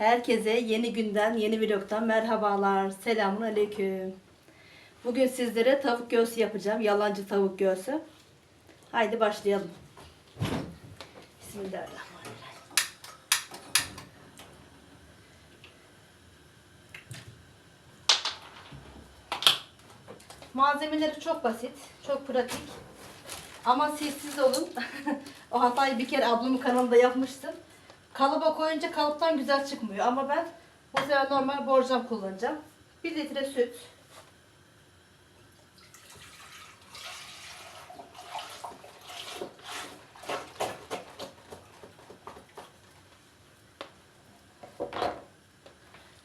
Herkese yeni günden, yeni vlogtan merhabalar. Selamun aleyküm. Bugün sizlere tavuk göğsü yapacağım. Yalancı tavuk göğsü. Haydi başlayalım. Bismillahirrahmanirrahim. Malzemeleri çok basit, çok pratik. Ama sessiz olun. o hatayı bir kere ablamın kanalında yapmıştım. Kalıba koyunca kalıptan güzel çıkmıyor. Ama ben bu sefer normal borcam kullanacağım. 1 litre süt.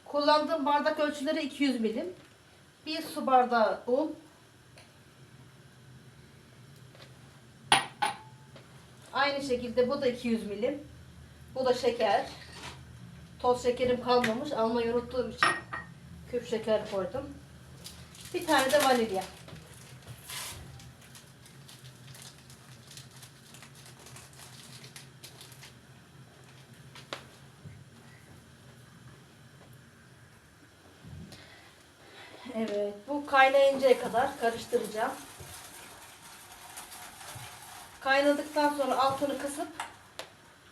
Kullandığım bardak ölçüleri 200 milim. Bir su bardağı un. Aynı şekilde bu da 200 milim. Bu da şeker. Toz şekerim kalmamış. Almayı unuttuğum için küp şeker koydum. Bir tane de vanilya. Evet, bu kaynayıncaya kadar karıştıracağım. Kaynadıktan sonra altını kısıp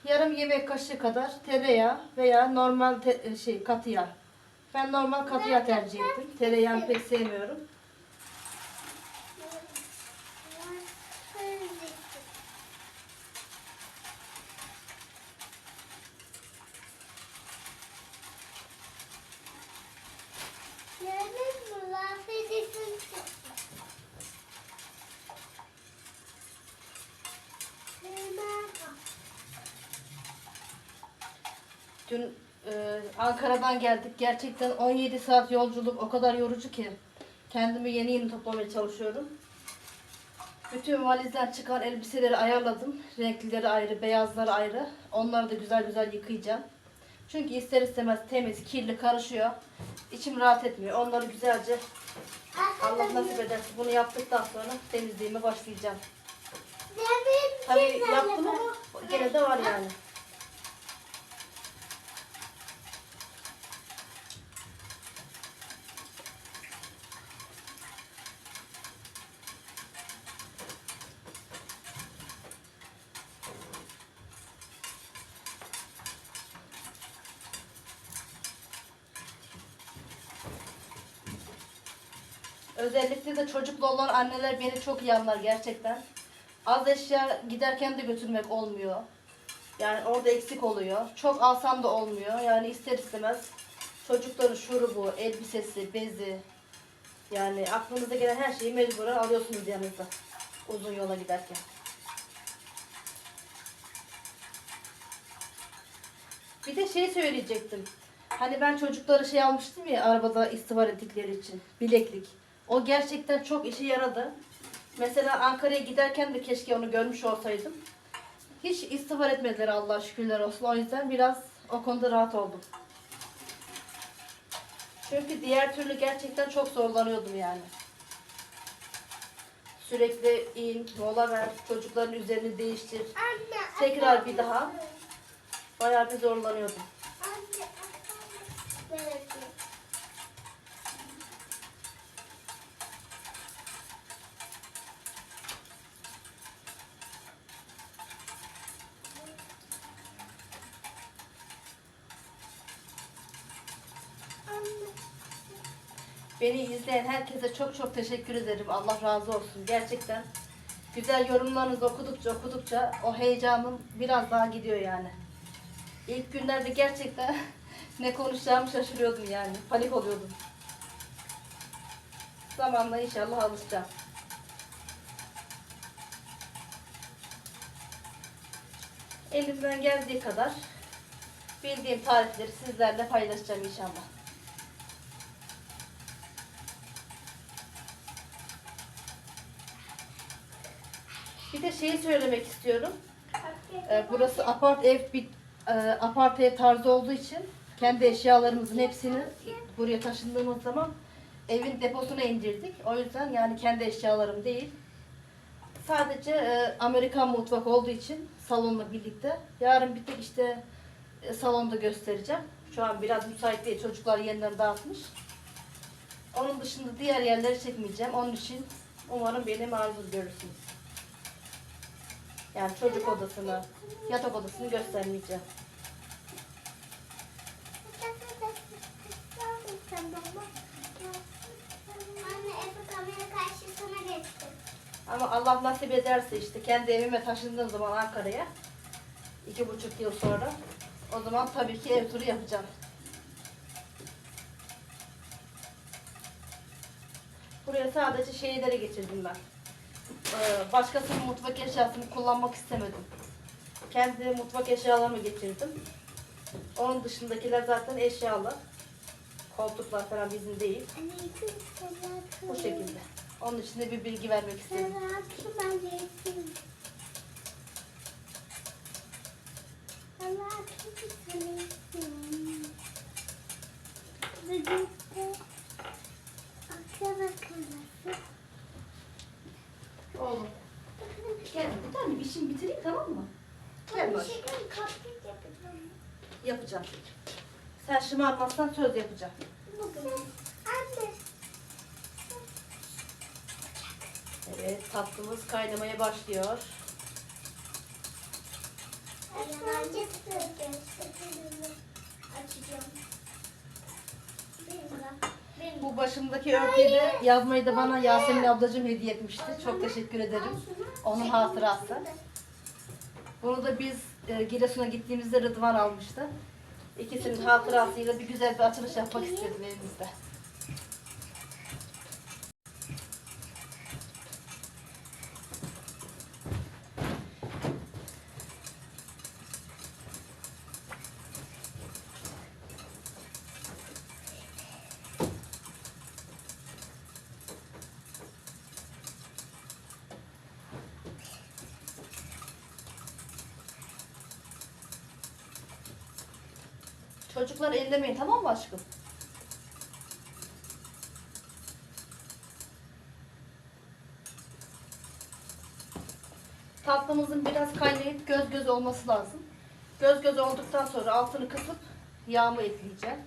yarım yemek kaşığı kadar tereyağı veya normal te- şey katı yağ. Ben normal katı yağ tercih ettim. Tereyağını pek sevmiyorum. Dün e, Ankara'dan geldik. Gerçekten 17 saat yolculuk o kadar yorucu ki. Kendimi yeni yeni toplamaya çalışıyorum. Bütün valizden çıkan elbiseleri ayarladım. Renklileri ayrı, beyazları ayrı. Onları da güzel güzel yıkayacağım. Çünkü ister istemez temiz, kirli karışıyor. İçim rahat etmiyor. Onları güzelce Allah nasip ederse bunu yaptıktan sonra temizliğime başlayacağım. Tabii yaptım ama gene de var yani. Özellikle de çocuklu olan anneler beni çok iyi anlar gerçekten. Az eşya giderken de götürmek olmuyor. Yani orada eksik oluyor. Çok alsam da olmuyor. Yani ister istemez çocukların şurubu, elbisesi, bezi yani aklınıza gelen her şeyi mecburen alıyorsunuz yanınızda. Uzun yola giderken. Bir de şey söyleyecektim. Hani ben çocuklara şey almıştım ya arabada istivar ettikleri için. Bileklik. O gerçekten çok işe yaradı. Mesela Ankara'ya giderken de keşke onu görmüş olsaydım. Hiç istiğfar etmediler Allah şükürler olsun. O yüzden biraz o konuda rahat oldum. Çünkü diğer türlü gerçekten çok zorlanıyordum yani. Sürekli in, mola ver, çocukların üzerini değiştir. Tekrar bir daha. Bayağı bir zorlanıyordum. Beni izleyen herkese çok çok teşekkür ederim. Allah razı olsun. Gerçekten güzel yorumlarınızı okudukça okudukça o heyecanım biraz daha gidiyor yani. İlk günlerde gerçekten ne konuşacağımı şaşırıyordum yani. Panik oluyordum. Zamanla inşallah alışacağım. Elimden geldiği kadar bildiğim tarifleri sizlerle paylaşacağım inşallah. Bir de şeyi söylemek istiyorum. Ee, burası apart ev bir e, apart ev tarzı olduğu için kendi eşyalarımızın hepsini buraya taşındığımız zaman evin deposuna indirdik. O yüzden yani kendi eşyalarım değil. Sadece e, Amerikan mutfak olduğu için salonla birlikte. Yarın bir tek işte e, salonda göstereceğim. Şu an biraz müsait değil. Çocuklar yerlerini dağıtmış. Onun dışında diğer yerleri çekmeyeceğim. Onun için umarım beni maruz görürsünüz. Yani çocuk odasını, yatak odasını göstermeyeceğim. Ama Allah nasip ederse işte kendi evime taşındığım zaman Ankara'ya iki buçuk yıl sonra o zaman tabii ki ev turu yapacağım. Buraya sadece şeyleri getirdim ben. Ee, başkasının mutfak eşyasını kullanmak istemedim. Kendi mutfak eşyalarımı getirdim. Onun dışındakiler zaten eşyalı. Koltuklar falan bizim değil. Bu şekilde. Onun için de bir bilgi vermek istedim. Salak ben yedim. Salak ben yedim. Birlikte akşam akıllısı. Oğlum. Gel bir tane bir işimi bitireyim tamam mı? Gel Bir şey kaplık yapacağım. Yapacağım. Sen şımarmazsan söz yapacağım. Evet tatlımız kaynamaya başlıyor. Açacağım. Benim de. Bu başımdaki örtüyü de yazmayı da bana Yasemin ablacığım hediye etmişti. Çok teşekkür ederim. Onun hatırası. Bunu da biz e, Giresun'a gittiğimizde Rıdvan almıştı. İkisinin hatırasıyla bir güzel bir açılış yapmak istedim evimizde. Çocukları ellemeyin tamam mı aşkım? Tatlımızın biraz kaynayıp göz göz olması lazım. Göz göz olduktan sonra altını kısıp yağımı ekleyeceğim.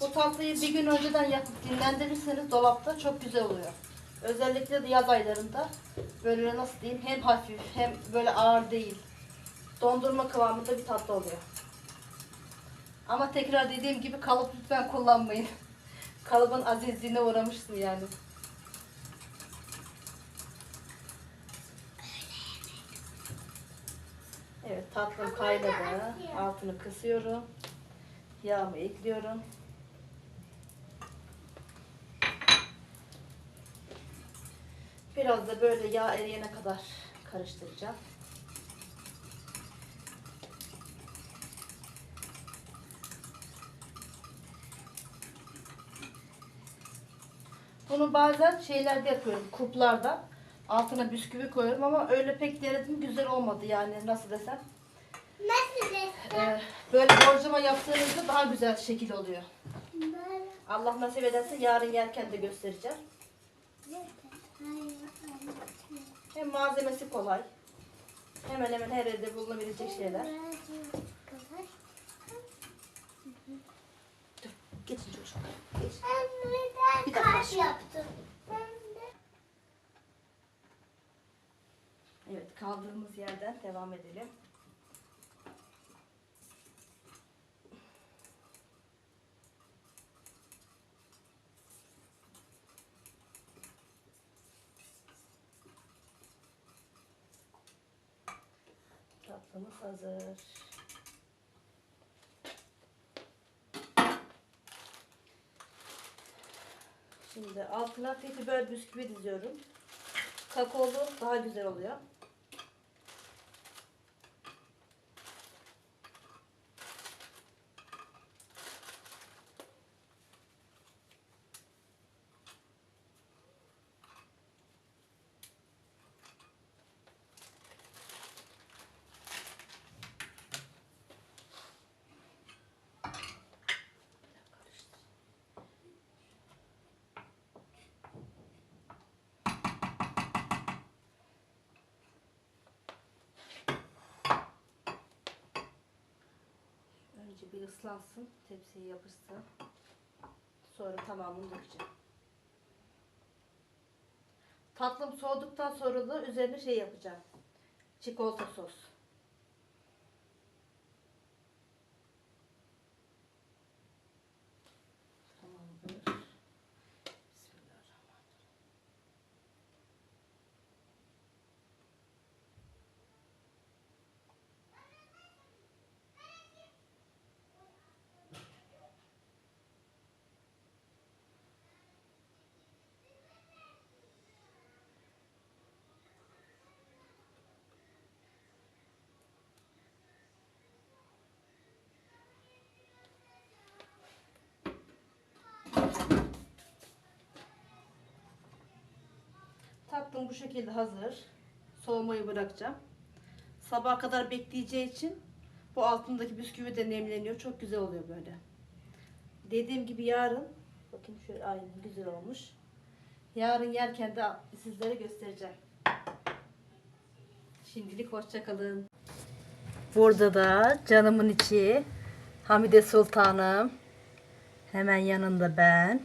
Bu tatlıyı bir gün önceden yapıp dinlendirirseniz dolapta çok güzel oluyor. Özellikle de yaz aylarında böyle nasıl diyeyim hem hafif hem böyle ağır değil. Dondurma kıvamında bir tatlı oluyor. Ama tekrar dediğim gibi kalıp lütfen kullanmayın. Kalıbın azizliğine uğramışsın yani. Evet tatlım kaynadı. Altını kısıyorum. Yağımı ekliyorum. Biraz da böyle yağ eriyene kadar karıştıracağım. Bunu bazen şeylerde yapıyorum, kuplarda. Altına bisküvi koyuyorum ama öyle pek denedim güzel olmadı yani nasıl desem. Nasıl desem? Ee, böyle borcama yaptığınızda daha güzel şekil oluyor. Allah nasip ederse yarın yerken de göstereceğim. Hem malzemesi kolay. Hemen hemen her evde bulunabilecek şeyler. Dur, geçin çocuklar. Geç. Ben Bir kalp yaptım. De Evet, kaldığımız yerden devam edelim. Tatlımız hazır. Şimdi altına petibör bisküvi diziyorum. Kakaolu daha güzel oluyor. İyice bir ıslansın. Tepsiye yapışsın. Sonra tamamını dökeceğim. Tatlım soğuduktan sonra da üzerine şey yapacağım. Çikolata sos. Tamamdır. Bismillahirrahmanirrahim. Bu şekilde hazır. Soğumayı bırakacağım. Sabaha kadar bekleyeceği için bu altındaki bisküvi de nemleniyor. Çok güzel oluyor böyle. Dediğim gibi yarın bakayım şöyle aynı güzel olmuş. Yarın yerken de sizlere göstereceğim. Şimdilik hoşçakalın. Burada da canımın içi Hamide Sultanım. Hemen yanında ben.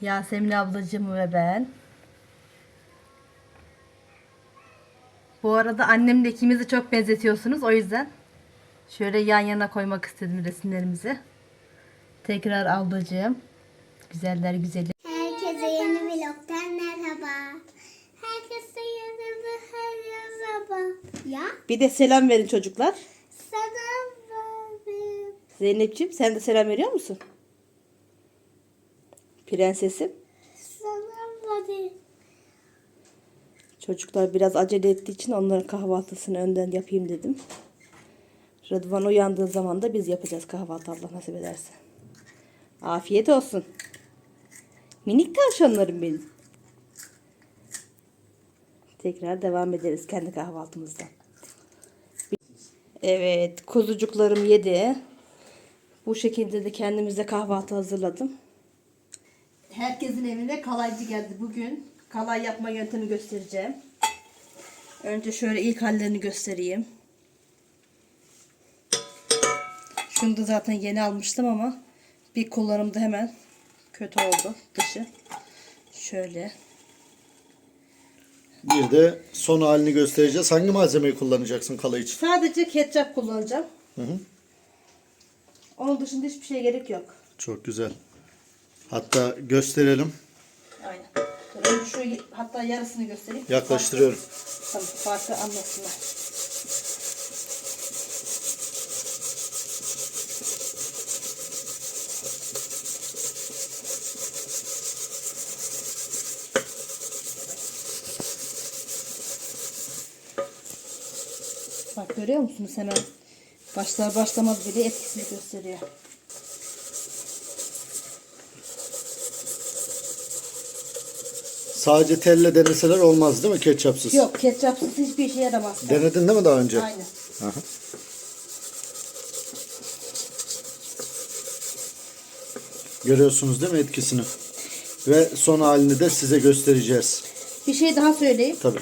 Yasemin ablacığım ve ben. Bu arada annemle ikimizi çok benzetiyorsunuz. O yüzden şöyle yan yana koymak istedim resimlerimizi. Tekrar ablacığım. Güzeller güzeli. Herkese yeni vlogdan merhaba. Herkese yeni bir merhaba. Ya Bir de selam verin çocuklar. sana verdim. Zeynepciğim sen de selam veriyor musun? Prensesim. Sana verdim. Çocuklar biraz acele ettiği için onların kahvaltısını önden yapayım dedim. Rıdvan uyandığı zaman da biz yapacağız kahvaltı Allah nasip ederse. Afiyet olsun. Minik tavşanlarım benim. Tekrar devam ederiz kendi kahvaltımızdan. Evet kuzucuklarım yedi. Bu şekilde de kendimize kahvaltı hazırladım. Herkesin evine kalaycı geldi bugün. Kalay yapma yöntemi göstereceğim. Önce şöyle ilk hallerini göstereyim. Şunu da zaten yeni almıştım ama bir kullanımda hemen kötü oldu dışı. Şöyle. Bir de son halini göstereceğiz. Hangi malzemeyi kullanacaksın kala için? Sadece ketçap kullanacağım. Hı hı. Onun dışında hiçbir şeye gerek yok. Çok güzel. Hatta gösterelim. Aynen. Önce şu hatta yarısını göstereyim. Yaklaştırıyorum. Farkı, tamam, farkı anlasınlar. Bak görüyor musunuz hemen başlar başlamaz bile etkisini gösteriyor. Sadece telle deneseler olmaz değil mi ketçapsız? Yok ketçapsız hiçbir işe yaramaz. Denedin değil mi daha önce? Aynen. Aha. Görüyorsunuz değil mi etkisini? Ve son halini de size göstereceğiz. Bir şey daha söyleyeyim. Tabii.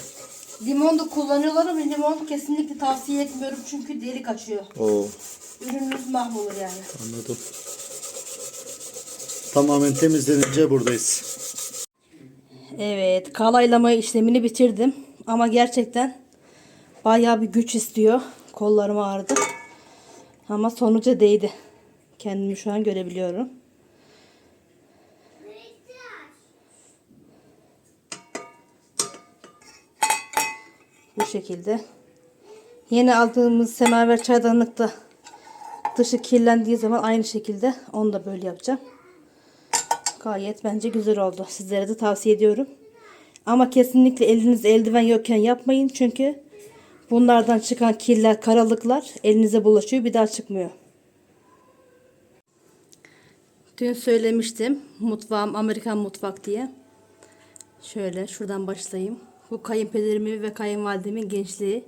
Limon da kullanıyorlar ama limon kesinlikle tavsiye etmiyorum çünkü delik açıyor. Oo, Ürününüz mahvolur yani. anladım. Tamamen temizlenince buradayız. Evet, kalaylama işlemini bitirdim. Ama gerçekten bayağı bir güç istiyor. Kollarım ağrıdı. Ama sonuca değdi. Kendimi şu an görebiliyorum. Bu şekilde. Yeni aldığımız semaver çaydanlıkta dışı kirlendiği zaman aynı şekilde onu da böyle yapacağım. Gayet bence güzel oldu. Sizlere de tavsiye ediyorum. Ama kesinlikle eliniz eldiven yokken yapmayın. Çünkü bunlardan çıkan kirler, karalıklar elinize bulaşıyor. Bir daha çıkmıyor. Dün söylemiştim. Mutfağım Amerikan mutfak diye. Şöyle şuradan başlayayım. Bu kayınpederimin ve kayınvalidemin gençliği.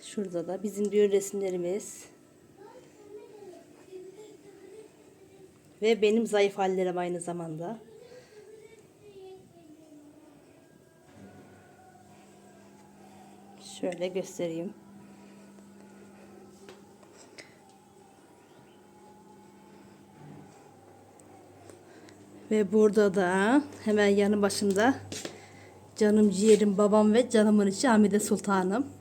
Şurada da bizim düğün resimlerimiz. Ve benim zayıf hallerim aynı zamanda. Şöyle göstereyim. Ve burada da hemen yanı başımda canım ciğerim babam ve canımın içi Hamide Sultanım.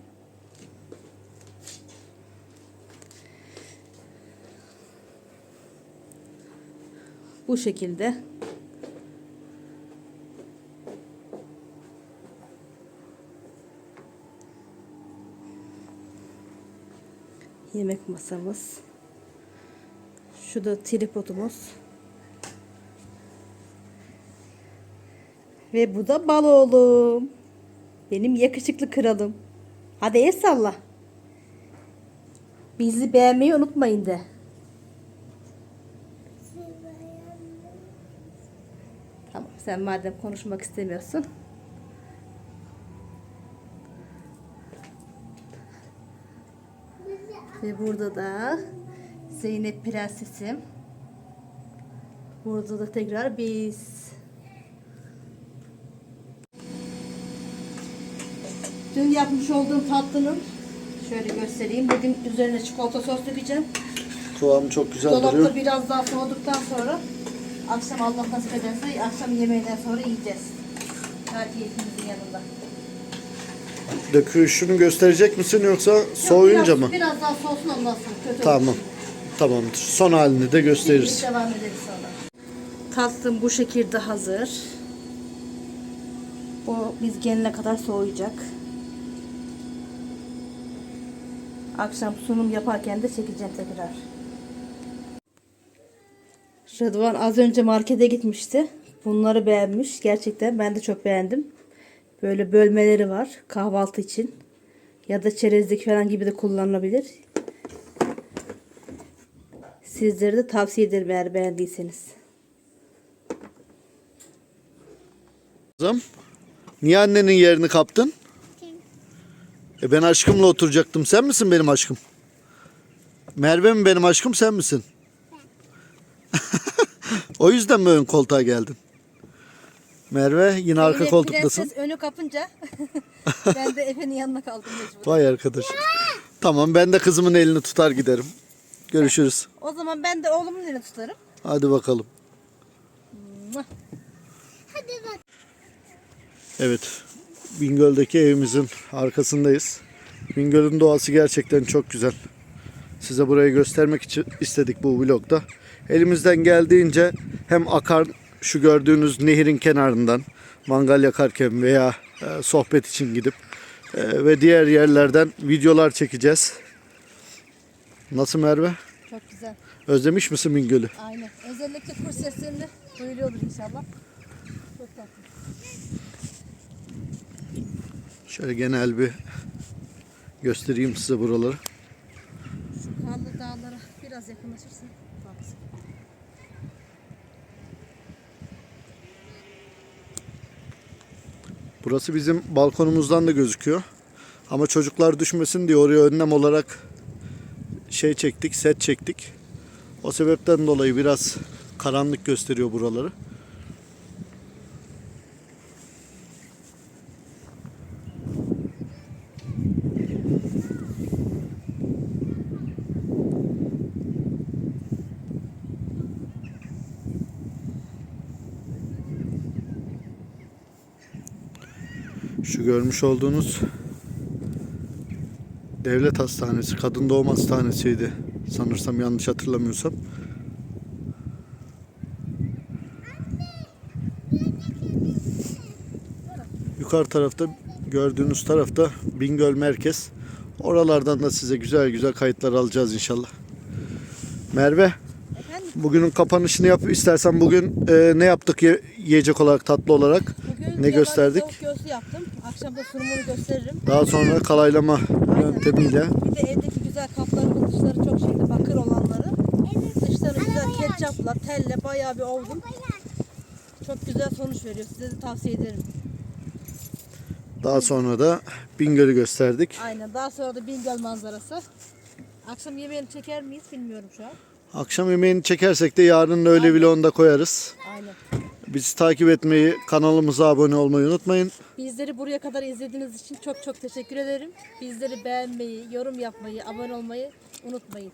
Bu şekilde. Yemek masamız. Şu da tripodumuz. Ve bu da bal oğlum. Benim yakışıklı kralım. Hadi el salla. Bizi beğenmeyi unutmayın de. Tamam sen madem konuşmak istemiyorsun. Ve burada da Zeynep prensesim. Burada da tekrar biz. Dün yapmış olduğum tatlının şöyle göstereyim. Bugün üzerine çikolata sos dökeceğim. Kıvamı çok güzel duruyor. Dolapta biraz daha soğuduktan sonra akşam Allah nasip ederse akşam yemeğinden sonra yiyeceğiz. Tatilimizin yanında. Döküşünü gösterecek misin yoksa soğuyunca biraz, mı? Biraz daha soğusun ondan sonra kötü Tamam. olur. Tamamdır. Son halini de gösteririz. Biz devam ederiz sonra. Tatlım bu şekilde hazır. Bu biz gelene kadar soğuyacak. Akşam sunum yaparken de çekeceğim tekrar. Rıdvan az önce markete gitmişti. Bunları beğenmiş. Gerçekten ben de çok beğendim. Böyle bölmeleri var kahvaltı için. Ya da çerezlik falan gibi de kullanılabilir. Sizlere de tavsiye ederim eğer beğendiyseniz. Kızım, niye annenin yerini kaptın? E ben aşkımla oturacaktım. Sen misin benim aşkım? Merve mi benim aşkım sen misin? O yüzden mi ön koltuğa geldin? Merve yine arka Zeynep koltuktasın. Prenses önü kapınca ben de Efe'nin yanına kaldım mecbur. Vay arkadaş. Tamam ben de kızımın elini tutar giderim. Görüşürüz. O zaman ben de oğlumun elini tutarım. Hadi bakalım. Hadi bak. Evet. Bingöl'deki evimizin arkasındayız. Bingöl'ün doğası gerçekten çok güzel. Size burayı göstermek için istedik bu vlogda. Elimizden geldiğince hem akar şu gördüğünüz nehirin kenarından mangal yakarken veya e, sohbet için gidip e, ve diğer yerlerden videolar çekeceğiz. Nasıl Merve? Çok güzel. Özlemiş misin Bingöl'ü? Aynen. Özellikle kuş seslerini duyuluyordur inşallah. Çok tatlı. Şöyle genel bir göstereyim size buraları. Karlı dağlara biraz yakınlaşırsın. Bak. Burası bizim balkonumuzdan da gözüküyor. Ama çocuklar düşmesin diye oraya önlem olarak şey çektik, set çektik. O sebepten dolayı biraz karanlık gösteriyor buraları. Görmüş olduğunuz devlet hastanesi, kadın doğum hastanesiydi. Sanırsam yanlış hatırlamıyorsam. Yukarı tarafta gördüğünüz tarafta Bingöl merkez. Oralardan da size güzel güzel kayıtlar alacağız inşallah. Merve, Efendim bugünün kapanışını yap. İstersen bugün e, ne yaptık ye- yiyecek olarak, tatlı olarak? bugün Ne gösterdik? Tavuk. Akşam da sunumunu gösteririm. Daha sonra kalaylama yöntemiyle Bir de evdeki güzel kaplarımın dışları çok şeydi bakır olanları. Dışları güzel ketçapla, telle bayağı bir ovdum. Çok güzel sonuç veriyor. Size de tavsiye ederim. Daha sonra da Bingöl'ü gösterdik. Aynen. Daha sonra da Bingöl manzarası. Akşam yemeğini çeker miyiz bilmiyorum şu an. Akşam yemeğini çekersek de yarın öyle vlogunu da koyarız. Aynen. Bizi takip etmeyi, kanalımıza abone olmayı unutmayın. Bizleri buraya kadar izlediğiniz için çok çok teşekkür ederim. Bizleri beğenmeyi, yorum yapmayı, abone olmayı unutmayın.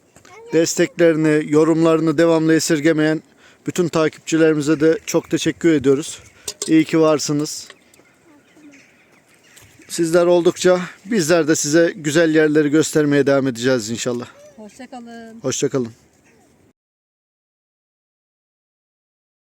Desteklerini, yorumlarını devamlı esirgemeyen bütün takipçilerimize de çok teşekkür ediyoruz. İyi ki varsınız. Sizler oldukça bizler de size güzel yerleri göstermeye devam edeceğiz inşallah. Hoşçakalın. Hoşçakalın.